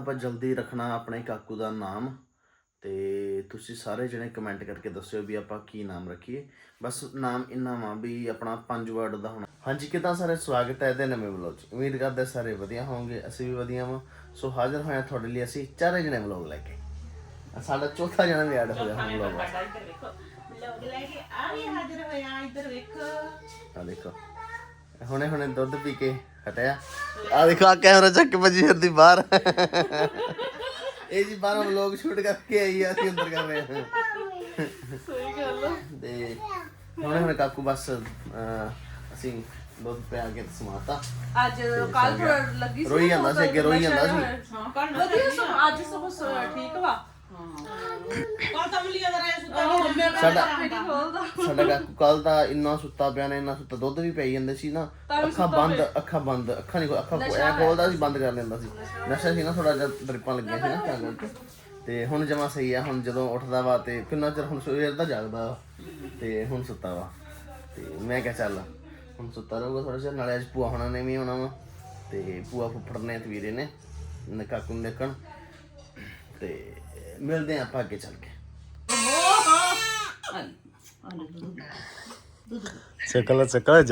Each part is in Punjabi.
ਆਪਾਂ ਜਲਦੀ ਰੱਖਣਾ ਆਪਣੇ ਕਾਕੂ ਦਾ ਨਾਮ ਤੇ ਤੁਸੀਂ ਸਾਰੇ ਜਣੇ ਕਮੈਂਟ ਕਰਕੇ ਦੱਸਿਓ ਵੀ ਆਪਾਂ ਕੀ ਨਾਮ ਰੱਖੀਏ। ਬਸ ਨਾਮ ਇੰਨਾ ਵਾ ਵੀ ਆਪਣਾ ਪੰਜ ਵਰਡ ਦਾ ਹੋਣਾ। ਹਾਂਜੀ ਕਿਦਾਂ ਸਾਰੇ? ਸਵਾਗਤ ਹੈ ਇਹਦੇ ਨਵੇਂ ਵਲੌਗ 'ਚ। ਉਮੀਦ ਕਰਦੇ ਸਾਰੇ ਵਧੀਆ ਹੋਵੋਗੇ ਅਸੀਂ ਵੀ ਵਧੀਆ ਹਾਂ ਸੋ ਹਾਜ਼ਰ ਹੋਇਆ ਤੁਹਾਡੇ ਲਈ ਅਸੀਂ ਚਾਰੇ ਜਣੇ ਵਲੌਗ ਲੈ ਕੇ। ਸਾਡਾ ਚੌਥਾ ਜਣਾ ਵੀ ਐਡ ਹੋ ਗਿਆ ਹੁਣ ਵਲੌਗ ਲੈ ਕੇ ਆ ਵੀ ਹਾਜ਼ਰ ਹੋਇਆ ਇੱਧਰ ਵੇਖੋ। ਆ ਦੇਖੋ। ਹੁਣੇ ਹੁਣੇ ਦੁੱਧ ਪੀ ਕੇ ਹਟਿਆ। ਆ ਦੇਖੋ ਆ ਕੈਮਰਾ ਚੱਕ ਕੇ ਭੱਜੀ ਫਿਰਦੀ ਬਾਹਰ। ਇਹ ਜੀ ਬਾਹਰੋਂ ਵਲੌਗ ਸ਼ੂਟ ਕਰਕੇ ਆਈ ਆ ਅਸੀਂ ਅੰਦਰ ਕਰ ਰਹੇ ਹਾਂ। ਸਹੀ ਗੱਲ ਤੇ ਹੁਣੇ ਹੁਣੇ ਕਾਕੂ ਬਸ ਅਹ, ਅਸੀਂ ਦੁੱਧ ਪਿਆ ਕੇ ਤੇ ਸਮਾਤਾ। ਅੱਜ ਕੱਲ ਥੋੜਾ ਲੱਗੀ ਸੀ ਰੋਈ ਜਾਂਦਾ ਸੀ ਅੱਗੇ ਰੋਈ ਜਾਂਦਾ ਸੀ। ਹਾਂ ਕੱਲ ਵਧੀਆ ਸਗੋਂ ਅੱਜ ਸਗੋਂ ਸ- ਠੀਕ ਵਾ। ਕੱਲ ਤਾਂ ਮਲੀਆ ਦਾ ਸਾਡਾ ਸਾਡਾ ਕਾਕੂ ਕੱਲ ਦਾ ਇੰਨਾ ਸੁੱਤਾ ਪਿਆ ਨੇ ਇੰਨਾ ਸੁੱਤਾ। ਦੁੱਧ ਵੀ ਪਈ ਜਾਂਦੇ ਸੀ ਨਾ ਅੱਖਾਂ ਬੰਦ ਅੱਖਾਂ ਬੰਦ ਅੱਖਾਂ ਨਹੀਂ ਅੱਖਾਂ ਐ ਖੋਲਦਾ ਸੀ। ਬੰਦ ਕਰ ਲੈਂਦਾ ਸੀ। ਨਸ਼ਾ ਸੀ ਨਾ ਥੋੜਾ ਜਿਹਾ ਡਰਿਪਾਂ ਲੱਗੀਆਂ ਸੀ ਨਾ ਤਾਂ ਕਰਕੇ। ਤੇ ਹੁਣ ਜਮਾ ਸਹੀ ਆ ਹੁਣ ਜਦੋਂ ਉੱਠਦਾ ਵਾ ਤੇ ਕਿੰਨਾ ਚਿਰ ਹੁਣ ਸਵੇਰ ਦਾ ਜਾਗਦਾ ਵਾ ਤੇ ਹੁਣ ਸੁੱਤਾ ਵਾ। ਤੇ ਮੈਂ ਕਿਹਾ ਚੱਲ ਹੁਣ ਸੁੱਤਾ ਰਹੂਗਾ ਥੋੜਾ ਜਿਹਾ ਨਾਲੇ ਅੱਜ ਭੂਆ ਹੋਣਾ ਨੇ ਵੀ ਆਉਣਾ ਵਾ। ਤੇ ਭੂਆ ਫੁੱਫੜ ਨੇ ਤੇ ਵੀਰੇ ਨੇ ਕਾਕੂ ਨੂੰ ਦੇਖਣ। ਤੇ ਮਿਲਦੇ ਆਪਾਂ ਅੱਗੇ ਚੱਲ ਕੇ। ਚੱਕਲ ਚੱਕਲ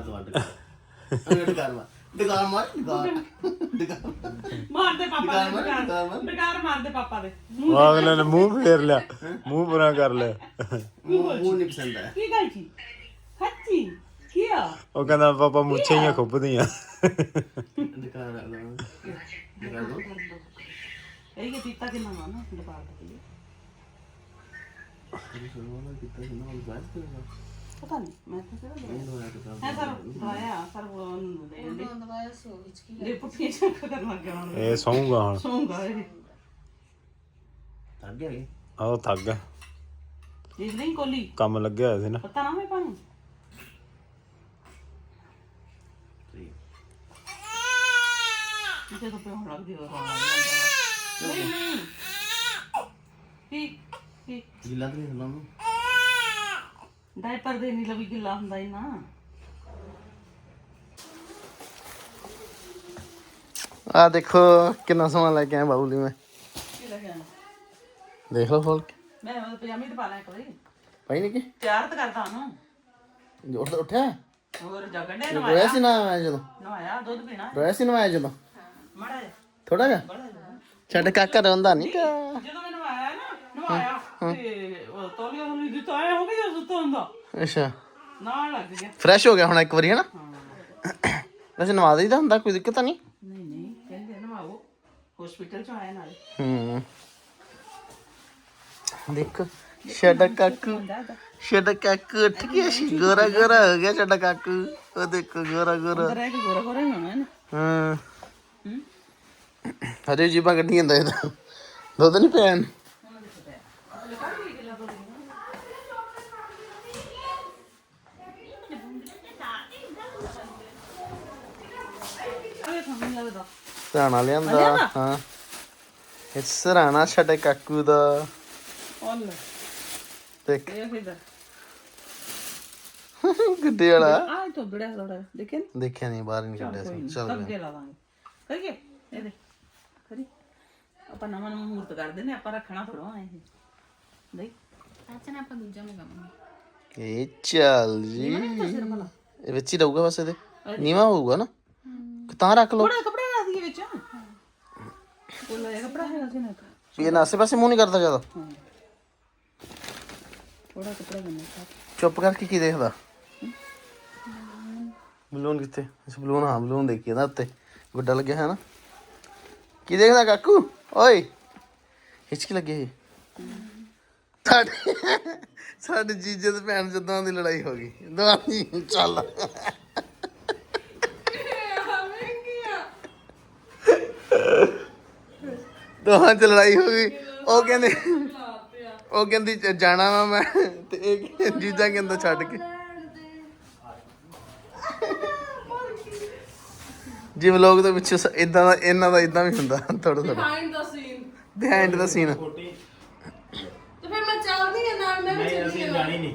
ਤੋਂ ਅੱਡ ਮਾਰ ਮਾਰ ਮਾਰਦੇ ਪਾਪਾ ਦੇ। ਮਾਰਦੇ ਪਾਪਾ ਅਗਲੇ ਨੇ ਮੂੰਹ ਫੇਰ ਲਿਆ। ਮੂੰਹ ਪੂਰਾ ਕਰ ਲਿਆ। ਮੂੰਹ ਨਹੀਂ ਪਸੰਦ ਹੈ ਕੀ ਗੱਲ ਸੀ ਹੱਚੀ ਕੀ ਆ ਉਹ ਕਹਿੰਦਾ ਪਾਪਾ ਮੁੱਛਾਂ ਹੀ ਖੁੱਬਦੀਆਂ ਦੁਕਾਨ ਵਾਲਾ ਦੁਕਾਨ ਤੋਂ ਇਹ ਕਿ ਪੀਤਾ ਕਿੰਨਾ ਵਾ ਨਾ ਡਕਾਰ ਦਾ ਪਤਾ ਨਹੀਂ ਮੈਂ ਤਾਂ ਕਿਹਾ ਹੈ ਸਰ ਦਵਾਇਆ ਸਰ ਉਹ ਨੂੰ ਦੇ ਦੇ ਦਵਾਇਆ ਸੋ ਵਿੱਚ ਕੀ ਦੇ ਪੁੱਠੀ ਚੱਕ ਕਰਨ ਲੱਗ ਗਿਆ ਹੁਣ ਇਹ ਸੌਂਗਾ ਹੁਣ ਸੌਂਗਾ ਇਹ ਥੱਕ ਗਿਆ ਇਹ ਆਹ ਥੱਕ ਗਿਆ ਜਿਸ ਨਹੀਂ ਕੋਲੀ ਕੰਮ ਲੱਗਿਆ ਹੋਇਆ ਸੀ ਨਾ ਪਤਾ ਨਾ ਮੈਂ ਪਾਣੀ ਕਿਤੇ ਤੋਂ ਕੀ ਗਿੱਲਾ ਤੇ ਨਹੀਂ ਨੂੰ ਡਾਇਪਰ ਦੇ ਨਹੀਂ ਲਵੀ ਗਿੱਲਾ ਹੁੰਦਾ ਹੀ ਨਾ ਆ ਦੇਖੋ ਕਿੰਨਾ ਸਮਾਨ ਲੈ ਕੇ ਆਇਆ ਬਾਬੂ ਲਈ ਮੈਂ। ਕੀ ਲੱਗਿਆ ਦੇਖ ਲਓ ਕੇ ਮੈਂ ਉਹ ਪਜਾਮੀ ਤੇ ਪਾ ਲੈ ਕੋਈ ਪਈ ਨਹੀਂ ਕਿ? ਤਿਆਰ ਤਾਂ ਕਰਦਾ ਉਹਨੂੰ। ਉੱਠ ਉੱਠਿਆ। ਹੋਰ ਜਗਣੇ ਨਵਾਇਆ ਸੀ ਨਾ ਆਇਆ ਜਦੋਂ? ਨਵਾਇਆ ਦੁੱਧ ਪੀਣਾ। ਰੋਇਆ ਸੀ ਨਾ ਆਇਆ ਜਦੋਂ? ਮੜਾ ਥੋੜਾ ਜਿਹਾ। ਛੱਡ ਕਾਕਾ ਰੋਂਦਾ ਨਹੀਂ ਕਾ ਜਦੋਂ ਮੈਂ ਨਵਾਇਆ ਨਾ ਨਵਾਇਆ ਤੇ ਉਹ ਤੋਲੀਆ ਨੂੰ ਦੀ ਤਾਂ ਐ ਹੋ ਗਿਆ ਸੁੱਤਾ ਹੁੰਦਾ। ਅੱਛਾ। ਨਾਲ ਲੱਗ ਗਿਆ। ਫਰੈਸ਼ ਹੋ ਗਿਆ ਹੁਣ ਇੱਕ ਵਾਰੀ ਹੈ। ਨਾ ਵੈਸੇ ਨਵਾ ਦੇਈਦਾ ਹੁੰਦਾ ਕੋਈ ਦਿੱਕਤ ਤਾਂ ਨਹੀਂ ਨਹੀਂ ਨਹੀਂ ਕਹਿੰਦੇ ਨਵਾਓ। ਹਸਪੀਟਲ ਚ ਆਇਆ ਨਾਲੇ। ਹੂੰ। ਦੇਖੋ ਸਾਡਾ ਕਾਕੂ ਸਾਡਾ ਕਾਕੂ ਉੱਠ ਗਿਆ ਸੀ ਗੋਰਾ ਗੋਰਾ ਹੋ ਗਿਆ ਸਾਡਾ ਕਾਕੂ। ਉਹ ਦੇਖੋ ਗੋਰਾ ਗੋਰਾ ਗੋਰਾ ਗੋਰਾ ਹੀ ਹੋਣਾ ਹੈ ਹਾਂ। ਹਜੇ ਜੀਬਾਂ ਕੱਢੀਆਂ ਜਾਂਦਾ ਇਹਦਾ ਦੁੱਧ ਨਹੀਂ? ਇਹ ਲੱਗਦਾ ਸਰਾਣਾ ਲਿਆਂਦਾ। ਹਾਂ। ਇਹ ਸਰਾਣਾ ਸਾਡੇ ਕਾਕੂ ਦਾ। ਔਲ ਦੇਖ। ਇਹ ਗੱਡੇ ਵਾਲਾ। ਆ ਤੋਂ ਬੜਾ ਥੋੜਾ ਦੇਖੇ ਨਾ? ਦੇਖਿਆ ਨਹੀਂ ਬਾਹਰ ਨਹੀਂ ਕੱਢਿਆ ਸੀ। ਚੱਲ ਕੇ ਲਾਵਾਂਗੇ ਕਰੀਏ? ਇਹ ਦੇ ਕਰੀ ਆਪਾਂ ਨਵਾਂ ਨਵਾਂ ਮੂਰਤ ਕਰਦੇ ਨੇ ਆਪਾਂ ਰੱਖਣਾ ਥੋੜਾ ਇਹ। ਨਹੀਂ ਅੱਛਾ ਨਾ ਆਪਾਂ ਦੂਜਾ ਮੰਗਾਵਾਂਗੇ। ਇਹ ਚੱਲ ਜੀ। ਇਹ ਵਿੱਚ ਹੀ ਰਹੂਗਾ ਬਸ ਇਹਦੇ। ਨੀਵਾ ਹੋਊਗਾ ਨਾ? ਤਾਂ ਰੱਖ ਲਓ। ਥੋੜਾ ਕੱਪੜਾ ਰੱਖ ਦਈਏ ਵਿੱਚ। ਕੋਲ ਇਹ ਕੱਪੜਾ ਹੈਗਾ ਸੀ ਨਾ ਵੀ ਇਹ ਆਸੇ ਪਾਸੇ ਮੂੰਹ ਨਹੀਂ ਕਰਦਾ ਜ਼ਿਆਦਾ। ਥੋੜਾ ਕੱਪੜਾ ਬੰਨ੍ਹ ਚੁੱਪ ਕਰਕੇ ਕੀ ਦੇਖਦਾ? ਬਲੂਨ ਕਿੱਥੇ? ਅੱਛਾ ਬਲੂਨ ਹਾਂ ਬਲੂਨ ਦੇਖੀ ਨਾ ਉੱਤੇ। ਗੁੱਡਾ ਲੱਗਿਆ ਹੈ ਨਾ। ਕੀ ਦੇਖਦਾ ਕਾਕੂ? ਓਏ ਹਿਚਕੀ ਲੱਗੀ ਹੈ ਸਾਡੇ ਸਾਡੇ ਜੀਜੇ ਤੇ ਭੈਣ ਜਦਾਂ ਦੀ ਲੜਾਈ ਹੋ ਗਈ। ਦਵਾਨੀ ਚੱਲ। ਦੋਹਾਂ ਚ ਲੜਾਈ ਹੋ ਗਈ। ਉਹ ਕਹਿੰਦੇ ਉਹ ਕਹਿੰਦੀ, ਜਾਣਾ ਵਾ ਮੈਂ। ਤੇ ਇਹ ਕਹਿੰਦੀ- ਜੀਜਾ ਕਹਿੰਦਾ, ਛੱਡ ਕੇ। ਜੀ ਵਲੋਗ ਦੇ ਵਿੱਚ ਇਦਾਂ ਦਾ ਇਹਨਾਂ ਦਾ ਇਦਾਂ ਵੀ ਹੁੰਦਾ ਥੋੜਾ ਥੋੜਾ find the scene behind the scene ਤੇ ਫਿਰ ਮੈਂ ਚੱਲਦੀ ਆ ਨਾਲ ਮੈਂ ਵੀ ਚੱਲੀ ਜਾਣੀ ਨਹੀਂ।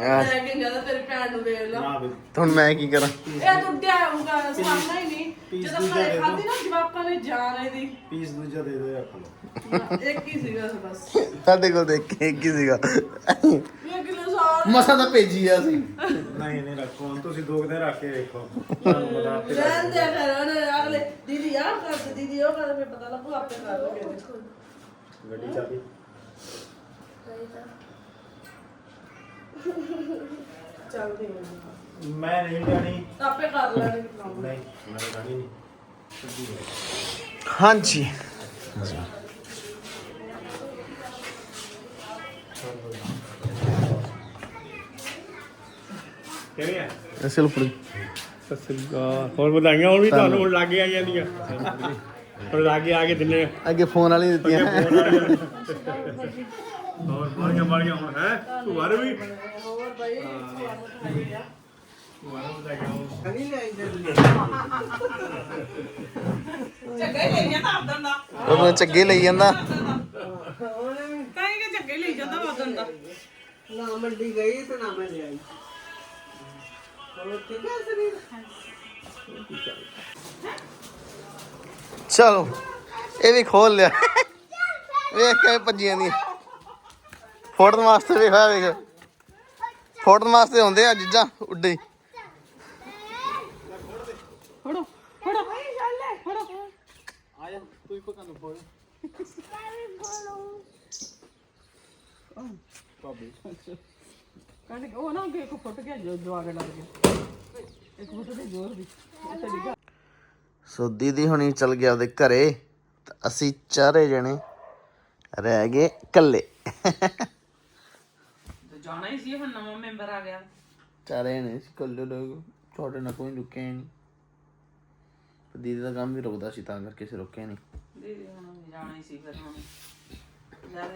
ਯਾਰ, ਲੈ ਕੇ ਜਾਂਦਾ ਤੇਰੀ ਭੈਣ ਨੂੰ ਵੇਖ ਲਾ। ਨਾ ਵੀ। ਹੁਣ ਮੈਂ ਕੀ ਕਰਾਂ? ਇਹ ਤੂੰ ਡਿਆ ਹੋਊਗਾ ਸਾਹਮਣਾ ਹੀ ਨਹੀਂ। ਜਦੋਂ ਮੈਂ ਖਾਦੀ ਨਾ ਜਵਾਕਾਂ ਨੇ ਜਾਣ ਇਹਦੀ। ਪੀਸ ਦੂਜਾ ਦੇ ਦੇ ਰੱਖ ਲਓ। ਇੱਕ ਹੀ ਸੀਗਾ ਬਸ। ਸਾਡੇ ਕੋਲ ਦੇਖ ਕੇ ਇੱਕ ਹੀ ਸੀਗਾ। ਇਹ ਕਿਲੋ ਸਾਰ ਮਸਾ ਤਾਂ ਭੇਜੀ ਆ ਸੀ ਨਹੀਂ ਨਹੀਂ ਰੱਖੋ ਹੁਣ ਤੁਸੀਂ ਦੋ ਕੁ ਦਿਨ ਰੱਖ ਕੇ ਵੇਖੋ। ਤੁਹਾਨੂੰ ਪਤਾ ਆਪੇ ਲੱਗ ਰਹਿਣ ਦੇ ਫਿਰ ਉਹਨੇ ਅਗਲੇ ਦੀਦੀ ਆਹ ਕਰ ਦੀਦੀ ਉਹ ਕਰ ਫਿਰ ਪਤਾ ਲੱਗੂ ਆਪੇ ਕਰ ਲਓਗੇ ਜਾਊ। ਗੱਡੀ ਚਾਬੀ। ਚੱਲ ਠੀਕ ਮੈਂ ਨਹੀਂ ਜਾਣੀ। ਆਪੇ ਕਰ ਲੈਣੇ ਕੰਮ। ਨਹੀਂ ਮੈਂ ਜਾਣੀ ਨਹੀਂ। ਹਾਂਜੀ। ਕਿਵੇਂ ਆ? ਅਸਲ ਫੜੀ ਸਤਿ ਸ੍ਰੀ ਅਕਾਲ। ਹੋਰ ਵਧਾਈਆਂ ਹੁਣ ਵੀ ਤੁਹਾਨੂੰ ਹੁਣ ਲੱਗੇ ਆ ਜਾਂਦੀਆਂ ਹੁਣ ਲੱਗੇ ਆ ਕੇ ਦਿੰਨੇ ਅੱਗੇ ਫੋਨ ਵਾਲੀ ਦਿੱਤੀਆਂ। ਹੋਰ ਬਾਰੀਆਂ ਬਾਰੀਆਂ ਹੁਣ ਹੈ? ਤੂੰ ਬਾਰੇ ਵੀ ਹੋਰ ਬਾਈ ਲਈ ਉਹਨੂੰ ਚੱਗੇ ਲਈ ਜਾਂਦਾ। ਕਾਈ ਕਿ ਝੱਗੇ ਲਈ ਜਾਂਦਾ ਆਪਦਾਂ ਦਾ ਨਾ ਮੰਡੀ ਗਈ ਤੇ ਨਾ ਮੈਂ ਹੋਰ ਸਰੀਰ ਚਲੋ ਇਹ ਵੀ ਖੋਲ ਲਿਆ। ਵੇਖ ਕੇ ਭੱਜੀਆਂ ਦੀ ਫੋਟੋ ਵਾਸਤੇ ਵੇਖ ਆ ਵੇਖ। ਫੋਟੋ ਵਾਸਤੇ ਹੁੰਦੇ ਆ ਜਿੱਜਾਂ ਉੱਡੇ ਫੜੋ ਫੜੋ ਫੜੋ। ਕਹਿੰਦੇ ਉਹ ਨਾ ਕਿ ਇੱਕ ਫੁੱਟ ਗਿਆ ਜੋ ਜਵਾ ਕੇ ਲੱਗ ਗਿਆ। ਇੱਕ ਫੁੱਟ ਦੇ ਜ਼ੋਰ ਦੀ। ਉਹ ਤੇਰੀ ਗੱਲ ਸੋ ਦੀਦੀ ਹੁਣੀ ਚਲ ਗਿਆ ਉਹਦੇ ਘਰੇ ਤੇ ਅਸੀਂ ਚਾਰੇ ਜਣੇ ਰਹਿ ਗਏ ਇਕੱਲੇ। ਤੇ ਜਾਣਾ ਹੀ ਸੀ ਹੁਣ ਨਵਾਂ ਮੈਂਬਰ ਆ ਗਿਆ। ਚਾਰੇ ਨੇ ਸੀ ਇਕੱਲੇ ਲੋਕ ਤੁਹਾਡੇ ਨਾਲ ਕੋਈ ਰੁਕਿਆ ਹੀ ਨਹੀਂ। ਤੇ ਦੀਦੀ ਦਾ ਕੰਮ ਵੀ ਰੁਕਦਾ ਸੀ ਤਾਂ ਕਰਕੇ ਅਸੀਂ ਰੁਕਿਆ ਨਹੀਂ। ਦੀਦੀ ਹੁਣ ਜਾਣਾ ਹੀ ਸੀ ਫਿਰ ਹੁਣ।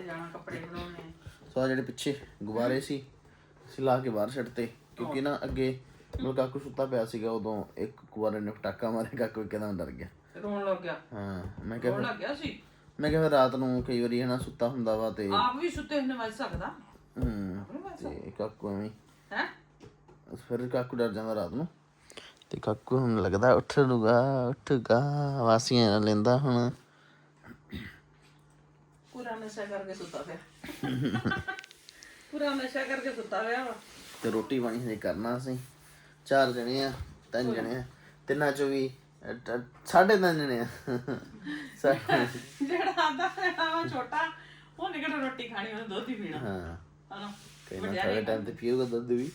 ਜਾਣਾ ਕੱਪੜੇ ਬਣਾਉਣੇ ਸੋ ਆਹ ਜਿਹੜੇ ਪਿੱਛੇ ਗੁਬਾਰੇ ਸੀ ਅਸੀਂ ਲਾ ਕੇ ਬਾਹਰ ਛੱਡਤੇ ਕਿਉਂਕਿ ਨਾ ਅੱਗੇ ਮਤਲਬ ਕਾਕੂ ਸੁੱਤਾ ਪਿਆ ਸੀਗਾ ਉਦੋਂ ਇੱਕ ਗੁਬਾਰੇ ਨੇ ਪਟਾਕਾ ਮਾਰਿਆ ਕਾਕੂ ਇੱਕਦਮ ਡਰ ਗਿਆ। ਰੋਣ ਲੱਗ ਗਿਆ? ਹਾਂ ਮੈਂ ਕਿਹਾ ਰੋਣ ਫਿਰ- ਲੱਗ ਗਿਆ ਸੀ? ਮੈਂ ਕਿਹਾ ਫਿਰ ਰਾਤ ਨੂੰ ਕਈ ਵਾਰੀ ਹਨਾ ਸੁੱਤਾ ਹੁੰਦਾ ਵਾ ਤੇ ਆਪ ਵੀ ਸੁੱਤੇ ਹੁੰਦੇ ਵੱਜ ਸਕਦਾ। ਹੂੰ ਤੇ ਕਾਕੂ ਐਵੇਂ ਹੀ। ਫਿਰ ਕਾਕੂ ਡਰ ਜਾਂਦਾ ਰਾਤ ਨੂੰ। ਤੇ ਕਾਕੂ ਹੁਣ ਲੱਗਦਾ ਉੱਠ ਲੂਗਾ ਉੱਠਗਾ ਵਾਸੀਆਂ ਲੈਂਦਾ ਹੁਣ। ਪੂਰਾ ਨਸ਼ਾ ਕਰਕੇ ਸੁੱਤਾ ਪਿਆ। ਪੂਰਾ ਨਸ਼ਾ ਕਰਕੇ ਸੁੱਤਾ ਪਿਆ ਵਾ। ਤੇ ਰੋਟੀ ਪਾਣੀ ਹਜੇ ਕਰਨਾ ਅਸੀਂ। ਚਾਰ ਜਣੇ ਆ ਤਿੰਨ ਜਣੇ ਆ। ਤਿੰਨਾਂ ਚੋਂ ਵੀ ਅ, ਟ- ਸਾਢੇ ਤਿੰਨ ਜਣੇ ਆ। ਸਾ- ਜਿਹੜਾ ਆਂਦਾ ਵਾ ਛੋਟਾ ਉਹ ਨਿਕਟ ਰੋਟੀ ਖਾਣੀ ਉਹਨੇ ਦੁੱਧ ਹੀ ਪੀਣਾ। ਹਾਂ। ਹਨਾ? ਤੇ ਨਾ ਟਾਈਮ ਤੇ ਪੀਊਗਾ ਦੁੱਧ ਵੀ।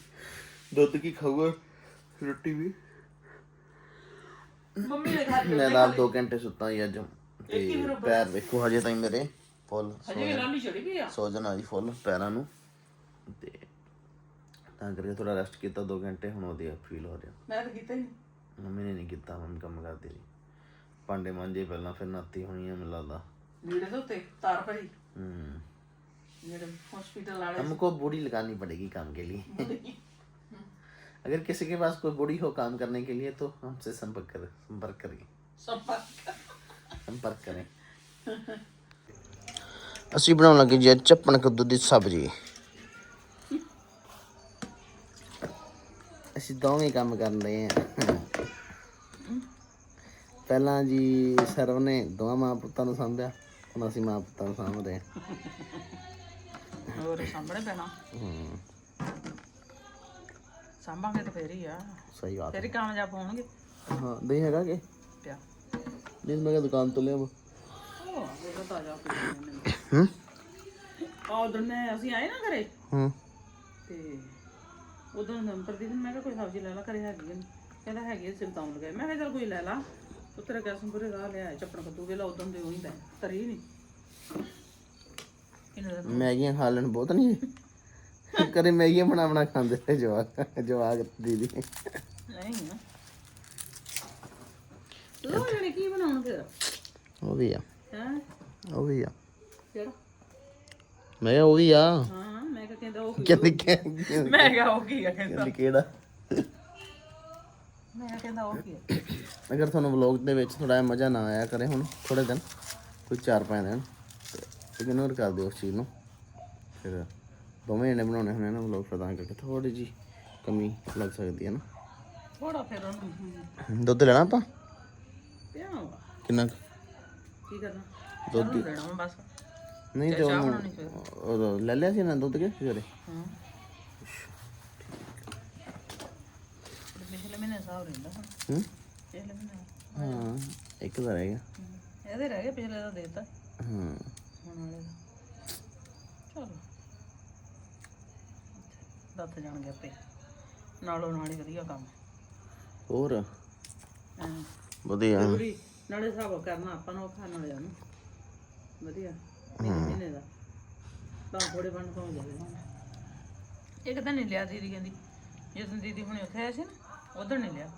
ਦੁੱਧ ਕੀ ਖਾਊਗਾ? ਰੋਟੀ ਵੀ। ਮੰਮੀ ਨੇ ਘਰ ਮੈਂ ਨਾਲ 2 ਘੰਟੇ ਸੁੱਤਾ ਹੀ ਅੱਜ। ਤੇ ਪੈਰ ਵੇਖੋ ਹਜੇ ਤਾਈਂ ਮੇਰੇ। ਫੁੱਲ ਹਜੇ ਵੀ ਲਾਲੀ ਚੜੀ ਵੀ ਆ? ਸੋਜਨ ਆ ਜੀ ਫੁੱਲ ਪੈਰਾਂ ਨੂੰ। ਤੇ ਤਾਂ ਕਰਕੇ ਥੋੜਾ ਰੈਸਟ ਕੀਤਾ 2 ਘੰਟੇ ਹੁਣ ਵਧੀਆ ਫੀਲ ਹੋ ਰਿਹਾ ਮੈਂ ਤਾਂ ਕੀਤਾ ਹੀ ਨਹੀਂ ਮੰਮੀ ਨੇ ਨਹੀਂ ਕੀਤਾ ਮੰਮੀ ਕੰਮ ਕਰਦੀ ਰਹੀ ਭਾਂਡੇ ਮਾਂਜੇ ਪਹਿਲਾਂ ਫਿਰ ਨਾਤੀ ਹੋਣੀ ਆ ਮੈਨੂੰ ਲੱਗਦਾ ਲੀੜੇ ਦੇ ਉੱਤੇ ਤਾਰ ਭਰੀ हम्म ਜਿਹੜੇ हॉस्पिटल वाले हमको बॉडी लगानी पड़ेगी काम के लिए अगर किसी के पास कोई बॉडी हो काम करने के लिए तो हमसे संपर्क करें संपर्क करें ਸੰਪਰਕ ਸੰਪਰਕ ਕਰੇ ਅਸੀਂ ਬਣਾਉਣ ਲੱਗੇ ਜੀ ਅੱਜ ਚੱਪਣ ਕੱਦੂ ਦੀ ਸਬਜ਼ੀ ਅਸੀਂ ਦੋਵੇਂ ਕੰਮ ਕਰਨ ਰਹੇ ਹਾਂ ਪਹਿਲਾਂ ਜੀ ਸਰਵ ਨੇ ਦੋਵਾਂ ਮਾਂ ਪੁੱਤਾਂ ਨੂੰ ਸਾਂਭਿਆ ਹੁਣ ਅਸੀਂ ਮਾਂ ਪੁੱਤਾਂ ਨੂੰ ਸਾਂਭ ਰਹੇ ਹਾਂ ਹੋਰ ਸਾਹਮਣੇ ਪੈਣਾ। ਹੂੰ। ਸਾਂਭਾਂਗੇ ਤਾਂ ਫੇਰ ਹੀ ਆ। ਸਹੀ ਬਾਤ ਫੇਰ ਹੀ ਕਾਮਯਾਬ ਹੋਣਗੇ। ਹਾਂ ਨਹੀਂ ਹੈਗਾ ਕਿ? ਪਿਆ। ਨਹੀਂ ਮੈਂ ਕਿਹਾ ਦੁਕਾਨ ਤੋਂ ਲਿਆ ਉਹ ਉਹ ਤਾਜ਼ਾ ਪੀ ਹੂੰ? ਆ ਉਦੋਂ ਨੇ ਅਸੀਂ ਆਏ ਨਾ ਘਰੇ। ਹੂੰ। ਤੇ ਉਦੋਂ ਪ੍ਰਦੀਪ ਨੂੰ ਮੈਂ ਕਿਹਾ ਕੋਈ ਸਬਜ਼ੀ ਲੈ ਲਾ ਘਰੇ ਹੈਗੀ ਆ। ਕਹਿੰਦਾ ਹੈਗੀ ਆ ਸਿਰਤਾਉਂ ਲਗਾਏ ਮੈਂ ਕਿਹਾ ਚੱਲ ਕੋਈ ਲੈ ਲਾ। ਉਤਰ ਗਿਆ ਸੰਪੂਰੇ ਰਾਹ ਲਿਆ ਚੱਪਣ ਕੱਦੂ ਵੇਲਾ ਉਦੋਂ ਦੇ ਉਹੀ ਲੈ ਤਰੀ ਨਹੀਂ ਇਹਨਾਂ ਦਾ ਮੈਗੀਆਂ ਖਾ ਲੈਣ ਬਹੁਤ ਨਹੀਂ ਕਰੇ ਮੈਗੀਆਂ ਬਣਾ ਬਣਾ ਖਾਂਦੇ ਤੇ ਜਵਾਕ ਜਵਾਕ ਦੀਦੀ। ਨਹੀਂ ਨਾ ਲੋ ਜਣੇ ਕੀ ਬਣਾਉਣ ਫਿਰ? ਉਹ ਵੀ ਆ। ਹੈ? ਉਹ ਵੀ ਆ। ਕਿਹੜਾ? ਮੈਂ ਉਹ ਵੀ ਆ। ਹਾਂ। ਕਹਿੰਦਾ ਉਹ ਕੀ ਕਹਿੰਦੀ ਕਿ- ਮੈਂ ਕਿਹਾ ਉਹ ਕੀ ਆ ਕਹਿੰਦਾ। ਕਹਿੰਦੀ ਕਿਹੜਾ? ਮੈਂ ਕਿਹਾ ਕਹਿੰਦਾ ਉਹ ਕੀ ਆ। ਅਗਰ ਤੁਹਾਨੂੰ ਵਲੌਗ ਦੇ ਵਿੱਚ ਥੋੜਾ ਮਜ਼ਾ ਨਾ ਆਇਆ ਕਰੇ ਹੁਣ ਥੋੜੇ ਦਿਨ ਕੋਈ ਚਾਰ ਪੰਜ ਦਿਨ ਇਗਨੋਰ ਕਰ ਦਿਓ ਉਸ ਚੀਜ਼ ਨੂੰ। ਫਿਰ ਦੋਵੇਂ ਜਣੇ ਬਣਾਉਣੇ ਹੁੰਦੇ ਨਾ ਵਲੌਗ ਤਾਂ ਕਰਕੇ ਥੋੜੀ ਜੀ ਕਮੀ ਲੱਗ ਸਕਦੀ ਹੈ ਨਾ। ਥੋੜਾ ਫਿਰ ਉਹਨੂੰ ਦੁੱਧ ਲੈਣਾ ਆਪਾਂ? ਪਿਆਵਾ ਕਿੰਨਾ ਕੁ? ਕਰਨਾ? ਦੁੱਧ ਹੁਣ ਬਸ। ਨਹੀਂ ਤੇ ਉਹਨੂੰ ਉਹ ਲੈ ਲਿਆ ਸੀ ਨਾ ਦੁੱਧ ਕੇ ਸਵੇਰੇ ਹਾਂ। ਪਿਛਲੇ ਮਹੀਨੇ ਸਾਹ ਰਹਿੰਦਾ ਹੁਣ। ਹੂੰ? ਪਿਛਲੇ ਮਹੀਨੇ ਹਾਂ ਇੱਕ ਦਾ ਰਹਿ ਗਿਆ। ਇਹਦੇ ਰਹਿ ਗਏ ਪਿਛਲੇ ਦਾ ਦੇਤਾ। ਹਾਂ। ਹੁਣ ਵਾਲੇ ਦਾ। ਚਲੋ। ਦੱਤ ਜਾਣਗੇ ਆਪੇ। ਨਾਲੋਂ ਨਾਲ ਹੀ ਵਧੀਆ ਕੰਮ। ਹੋਰ? ਐਂ ਵਧੀਆ। ਨਾਲੇ ਹਿਸਾਬ ਕਰਨਾ ਆਪਾਂ ਨੂੰ ਖਾਣ ਵਾਲਿਆਂ ਨੂੰ ਵਧੀਆ। ਮਹੀਨੇ ਮਹੀਨੇ ਦਾ? ਤਾਂ ਥੋੜੇ ਬਣ ਤੋਂ ਜਾਵੇ ਇੱਕ ਤਾਂ ਨਹੀਂ ਲਿਆ ਦੀਦੀ ਕਹਿੰਦੀ? ਜਦੋਂ ਦੀਦੀ ਹੁਣੇ ਉੱਥੇ ਆਏ ਸੀ ਨਾ ਉਧਰ ਨਹੀਂ ਲਿਆ।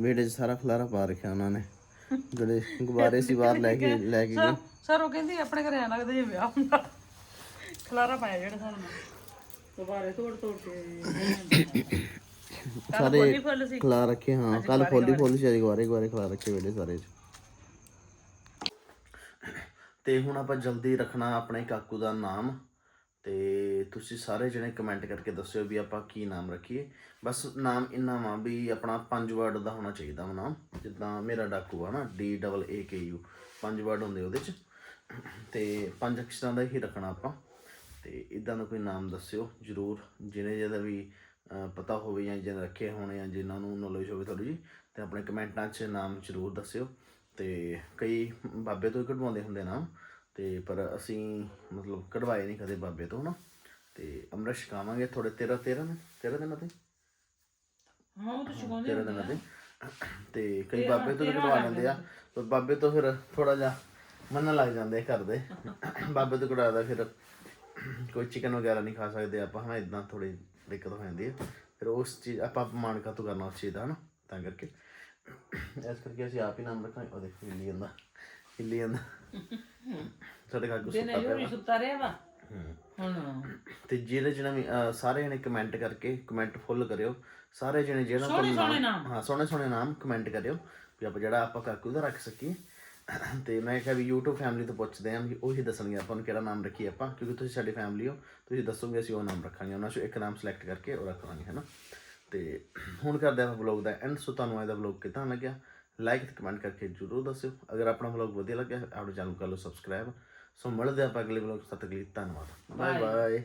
ਵਿਹੜੇ 'ਚ ਸਾਰਾ ਖਲਾਰਾ ਪਾ ਰੱਖਿਆ ਉਹਨਾਂ ਨੇ। ਜਿਹੜੇ ਗੁਬਾਰੇ ਸੀ ਬਾਹਰ ਲੈ ਕੇ ਲੈ ਕੇ ਗਏ। ਸਰ ਉਹ ਕਹਿੰਦੀ ਆਪਣੇ ਘਰੇ ਐਂ ਲੱਗਦਾ ਜਿਵੇਂ ਵਿਆਹ ਹੁੰਦਾ। ਖਲਾਰਾ ਪਾਇਆ ਜਿਹੜੇ ਸਾਨੂੰ ਦੁਬਾਰੇ ਤੋੜ ਤੋੜ ਕੇ ਸਾਰੇ ਫੁੱਲ ਸੀ। ਖਲਾ ਰੱਖੇ ਹਾਂ ਕੱਲ ਫੋਲੀ ਫੋਲੀ ਸੀ ਗੁਬਾਰੇ ਗੁਬਾਰੇ ਖਲਾ ਰੱਖੇ ਵਿਹੜੇ ਸਾਰੇ। 'ਚ ਤੇ ਹੁਣ ਆਪਾਂ ਜਲਦੀ ਰੱਖਣਾ ਆਪਣੇ ਕਾਕੂ ਦਾ ਨਾਮ ਤੇ ਤੁਸੀਂ ਸਾਰੇ ਜਣੇ ਕਮੈਂਟ ਕਰਕੇ ਦੱਸਿਓ ਵੀ ਆਪਾਂ ਕੀ ਨਾਮ ਰੱਖੀਏ। ਬਸ ਨਾਮ ਇੰਨਾ ਵਾ ਵੀ ਆਪਣਾ ਪੰਜ ਵਰਡ ਦਾ ਹੋਣਾ ਚਾਹੀਦਾ ਵਾ ਨਾਮ। ਜਿੱਦਾਂ ਮੇਰਾ ਡਾਕੂ ਆ ਨਾ D double A K U ਪੰਜ ਵਰਡ ਹੁੰਦੇ ਉਹਦੇ ਚ। ਤੇ ਪੰਜ ਅਕਸ਼ਰਾਂ ਦਾ ਹੀ ਰੱਖਣਾ ਆਪਾਂ। ਤੇ ਇਦਾਂ ਦਾ ਕੋਈ ਨਾਮ ਦੱਸਿਓ, ਜਰੂਰ। ਜਿਹਨੇ ਜਿਹਦਾ ਵੀ ਪਤਾ ਹੋਵੇ ਜਾਂ ਜਿਹਨੇ ਰੱਖੇ ਹੋਣੇ ਜਾਂ ਜਿਨ੍ਹਾਂ ਨੂੰ ਨੌਲੇਜ ਹੋਵੇ ਤੁਹਾਡੀ ਜੀ ਤੇ ਆਪਣੇ ਕਮੈਂਟਾਂ 'ਚ ਨਾਮ ਜਰੂਰ ਦੱਸਿਓ। ਤੇ ਕਈ ਬਾਬੇ ਤੋਂ ਹੀ ਕਢਵਾਉਂਦੇ ਹੁੰਦੇ ਨਾਮ ਤੇ ਪਰ ਅਸੀਂ ਮਤਲਬ ਕਢਵਾਏ ਨਹੀਂ ਕਦੇ ਬਾਬੇ ਤੋਂ ਨਾ ਤੇ ਅੰਮ੍ਰਿਤ ਛਕਾਵਾਂਗੇ ਥੋੜੇ 13 13 ਦਿਨ 13 ਦਿਨਾਂ ਤੇ। ਹਾਂ ਉਹ ਤਾਂ ਸ਼ਿਕਾਉਂਦੇ 13 ਦਿਨਾਂ ਤੇ। ਤੇ ਕਈ ਬਾਬੇ ਤੋਂ ਕਢਵਾ ਲੈਂਦੇ ਆ ਪਰ ਬਾਬੇ ਤੋਂ ਫਿਰ ਥੋੜਾ ਜਿਹਾ ਮੰਨਣ ਲੱਗ ਜਾਂਦੇ ਘਰ ਦੇ। ਬਾਬੇ ਤੋਂ ਕਢਾਦਾ ਫਿਰ ਕੋਈ ਚਿਕਨ ਵਗੈਰਾ ਨਹੀਂ ਖਾ ਸਕਦੇ ਆਪਾਂ ਹਾਂ ਇਦਾਂ ਥੋੜੀ ਦਿੱਕਤ ਹੋ ਜਾਂਦੀ ਹੈ ਫਿਰ ਉਸ ਚੀਜ਼ ਆਪਾਂ ਅਪਮਾਨ ਕਾਤੋਂ ਕਰਨਾ ਉਸ ਚੀਜ਼ ਦਾ ਹਨਾ ਤਾਂ ਕਰਕੇ। ਇਸ ਕਰਕੇ ਅਸੀਂ ਆਪ ਹੀ ਨਾਮ ਰੱਖਾਂਗੇ ਉਹ ਦੇਖੋ ਹਿੱਲੀ ਜਾਂਦਾ। ਹਿੱਲੀ ਜਾਂਦਾ। ਸਾਡੇ ਘਰ ਗੁੱਸਾ ਦਿਨੇ ਸੁੱਤਾ ਰਿਹਾ ਵਾ। ਹੁਣ ਤੇ ਜਿਹੜੇ ਜਿਹਨਾਂ ਵੀ ਅਹ, ਸਾਰੇ ਜਣੇ ਕਮੈਂਟ ਕਰਕੇ ਕਮੈਂਟ ਫੁੱਲ ਕਰਿਓ। ਸਾਰੇ ਜਣੇ ਜਿਹੜਾ ਕੋਲ ਨਾਮ ਹਾਂ ਸੋਹਣੇ ਸੋਹਣੇ ਨਾਮ ਕਮੈਂਟ ਕਰਿਓ ਵੀ ਆਪਾਂ ਜਿਹੜਾ ਆਪਾਂ ਕਾਕੂ ਦਾ ਰੱਖ ਸਕੀਏ। ਤੇ ਮੈਂ ਕਿਹਾ ਵੀ YouTube ਫੈਮਿਲੀ ਤੋਂ ਪੁੱਛਦੇ ਆਂ ਵੀ ਉਹੀ ਦੱਸਣਗੇ ਆਪਾਂ ਨੂੰ ਕਿਹੜਾ ਨਾਮ ਰੱਖੀਏ ਆਪਾਂ। ਕਿਉਂਕਿ ਤੁਸੀਂ ਸਾਡੀ ਫੈਮਿਲੀ ਹੋ ਤੁਸੀਂ ਦੱਸੋਗੇ ਅਸੀਂ ਉਹ ਨਾਮ ਰੱਖਾਂਗੇ। ਉਹਨਾਂ ਚੋਂ ਇੱਕ ਨਾਮ ਸਿਲੈਕਟ ਕਰਕੇ ਉਹ ਰੱਖਾਂਗੇ ਹੈਨਾ? ਤੇ ਹੁਣ ਕਰਦੇ ਆਪਾਂ ਵਲੌਗ ਦਾ ਐਂਡ ਸੋ ਤੁਹਾਨੂੰ ਇਹਦਾ ਵਲੌਗ ਕਿਦਾਂ ਲੱਗਿਆ? ਲਾਈਕ ਤੇ ਕਮੈਂਟ ਕਰਕੇ ਜਰੂਰ ਦੱਸਿਓ। ਅਗਰ ਆਪਣਾ ਵਲੌਗ ਵਧੀਆ ਲੱਗਿਆ ਆਪਣੇ ਚੈਨਲ ਕਰ ਲਓ ਸਬਸਕ੍ਰਾਈਬ ਸੋ ਮਿਲਦੇ ਆਪਾਂ ਅਗਲੇ ਵਲੌਗ ਤੱਕ ਲਈ ਧੰਨਵਾਦ। Bye bye